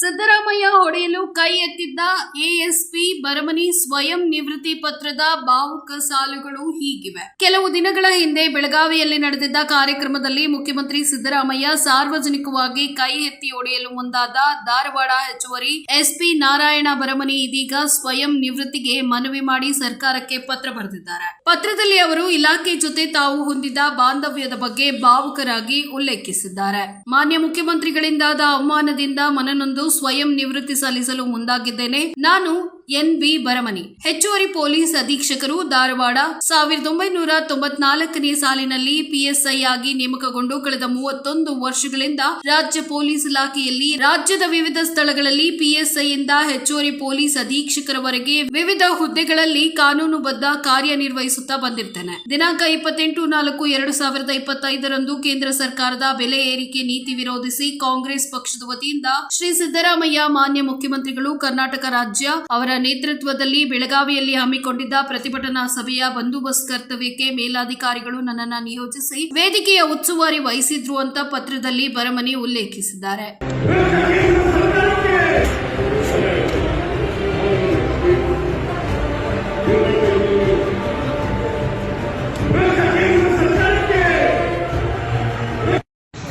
ಸಿದ್ದರಾಮಯ್ಯ ಹೊಡೆಯಲು ಕೈ ಎತ್ತಿದ್ದ ಎಎಸ್ಪಿ ಬರಮನಿ ಸ್ವಯಂ ನಿವೃತ್ತಿ ಪತ್ರದ ಭಾವುಕ ಸಾಲುಗಳು ಹೀಗಿವೆ. ಕೆಲವು ದಿನಗಳ ಹಿಂದೆ ಬೆಳಗಾವಿಯಲ್ಲಿ ನಡೆದಿದ್ದ ಕಾರ್ಯಕ್ರಮದಲ್ಲಿ ಮುಖ್ಯಮಂತ್ರಿ ಸಿದ್ದರಾಮಯ್ಯ ಸಾರ್ವಜನಿಕವಾಗಿ ಕೈ ಎತ್ತಿ ಹೊಡೆಯಲು ಮುಂದಾದ ಧಾರವಾಡ ಹೆಚ್ಚುವರಿ ಎಸ್ಪಿ ನಾರಾಯಣ ಬರಮನಿ ಇದೀಗ ಸ್ವಯಂ ನಿವೃತ್ತಿಗೆ ಮನವಿ ಮಾಡಿ ಸರ್ಕಾರಕ್ಕೆ ಪತ್ರ ಬರೆದಿದ್ದಾರೆ. ಪತ್ರದಲ್ಲಿ ಅವರು ಇಲಾಖೆ ಜೊತೆ ತಾವು ಹೊಂದಿದ್ದ ಬಾಂಧವ್ಯದ ಬಗ್ಗೆ ಭಾವುಕರಾಗಿ ಉಲ್ಲೇಖಿಸಿದ್ದಾರೆ. ಮಾನ್ಯ ಮುಖ್ಯಮಂತ್ರಿಗಳಿಂದಾದ ಅವಮಾನದಿಂದ ಮನನೊಂದು ಸ್ವಯಂ ನಿವೃತ್ತಿ ಸಲ್ಲಿಸಲು ಮುಂದಾಗಿದ್ದೇನೆ. ನಾನು ಎನ್ ಬಿ ಬರಮನಿ. ಹೆಚ್ಚುವರಿ ಪೊಲೀಸ್ ಅಧೀಕ್ಷಕರು ಧಾರವಾಡ ಸಾವಿರದ ಒಂಬೈನೂರ ತೊಂಬತ್ನಾಲ್ಕನೇ ಸಾಲಿನಲ್ಲಿ ಪಿಎಸ್ಐ ಆಗಿ ನೇಮಕಗೊಂಡು ಕಳೆದ ಮೂವತ್ತೊಂದು ವರ್ಷಗಳಿಂದ ರಾಜ್ಯ ಪೊಲೀಸ್ ಇಲಾಖೆಯಲ್ಲಿ ರಾಜ್ಯದ ವಿವಿಧ ಸ್ಥಳಗಳಲ್ಲಿ ಪಿಎಸ್ಐ ಇಂದ ಹೆಚ್ಚುವರಿ ಪೊಲೀಸ್ ಅಧೀಕ್ಷಕರವರೆಗೆ ವಿವಿಧ ಹುದ್ದೆಗಳಲ್ಲಿ ಕಾನೂನುಬದ್ಧ ಕಾರ್ಯನಿರ್ವಹಿಸುತ್ತಾ ಬಂದಿರ್ತೇನೆ. ದಿನಾಂಕ ಇಪ್ಪತ್ತೆಂಟು ನಾಲ್ಕು ಎರಡು ಸಾವಿರದ ಇಪ್ಪತ್ತೈದರಂದು ಕೇಂದ್ರ ಸರ್ಕಾರದ ಬೆಲೆ ಏರಿಕೆ ನೀತಿ ವಿರೋಧಿಸಿ ಕಾಂಗ್ರೆಸ್ ಪಕ್ಷದ ವತಿಯಿಂದ ಶ್ರೀ ಸಿದ್ದರಾಮಯ್ಯ ಮಾನ್ಯ ಮುಖ್ಯಮಂತ್ರಿಗಳು ಕರ್ನಾಟಕ ರಾಜ್ಯ ಅವರ ನೇತೃತ್ವದಲ್ಲಿ ಬೆಳಗಾವಿಯಲ್ಲಿ ಹಮ್ಮಿಕೊಂಡಿದ್ದ ಪ್ರತಿಭಟನಾ ಸಭೆಯ ಬಂದೋಬಸ್ತ್ ಕರ್ತವ್ಯಕ್ಕೆ ಮೇಲಾಧಿಕಾರಿಗಳು ನನ್ನನ್ನು ನಿಯೋಜಿಸಿ ವೇದಿಕೆಯ ಉಸ್ತುವಾರಿ ವಹಿಸಿದ್ರು ಅಂತ ಪತ್ರದಲ್ಲಿ ಬರಮನಿ ಉಲ್ಲೇಖಿಸಿದ್ದಾರೆ.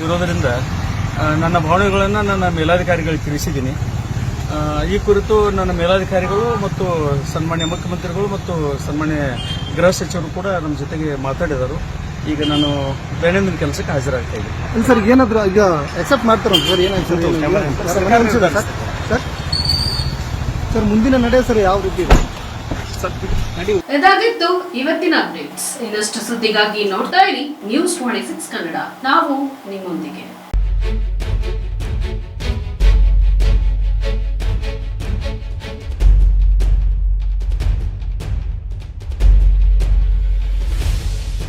ಇರೋದರಿಂದ ನನ್ನ ಭಾವನೆಗಳನ್ನು ನನ್ನ ಮೇಲಾಧಿಕಾರಿಗಳಿಗೆ ತಿಳಿಸಿದ್ದೀನಿ. ಈ ಕುರಿತು ನನ್ನ ಮೇಲಾಧಿಕಾರಿಗಳು ಮತ್ತು ಸನ್ಮಾನ್ಯ ಮುಖ್ಯಮಂತ್ರಿಗಳು ಮತ್ತು ಸನ್ಮಾನ್ಯ ಗೃಹ ಸಚಿವರು ಕೂಡ ನಮ್ಮ ಜೊತೆಗೆ ಮಾತಾಡಿದರು. ಈಗ ನಾನು ದೈನಂದಿನ ಕೆಲಸಕ್ಕೆ ಹಾಜರಾಗ್ತಾ ಇದ್ದೀನಿ. ಸರ್ ಏನಾದರೂ ಈಗ ಎಕ್ಸೆಪ್ಟ್ ಮಾಡ್ತಾರಂತ ಸರ್ ಏನಾಯ್ತು ಸರ್ ಸರ್, ಮುಂದಿನ ನಡೆ ಸರ್ ಯಾವ ರೀತಿ ಇದೆ? ಇದಾಗಿತ್ತು ಇವತ್ತಿನ ಅಪ್ಡೇಟ್ಸ್. ಇನ್ನಷ್ಟು ಸುದ್ದಿಗಾಗಿ ನೋಡ್ತಾ ಇರಿ. News twenty six Kannada. ನಾವು ನಿಮ್ಮೊಂದಿಗೆ.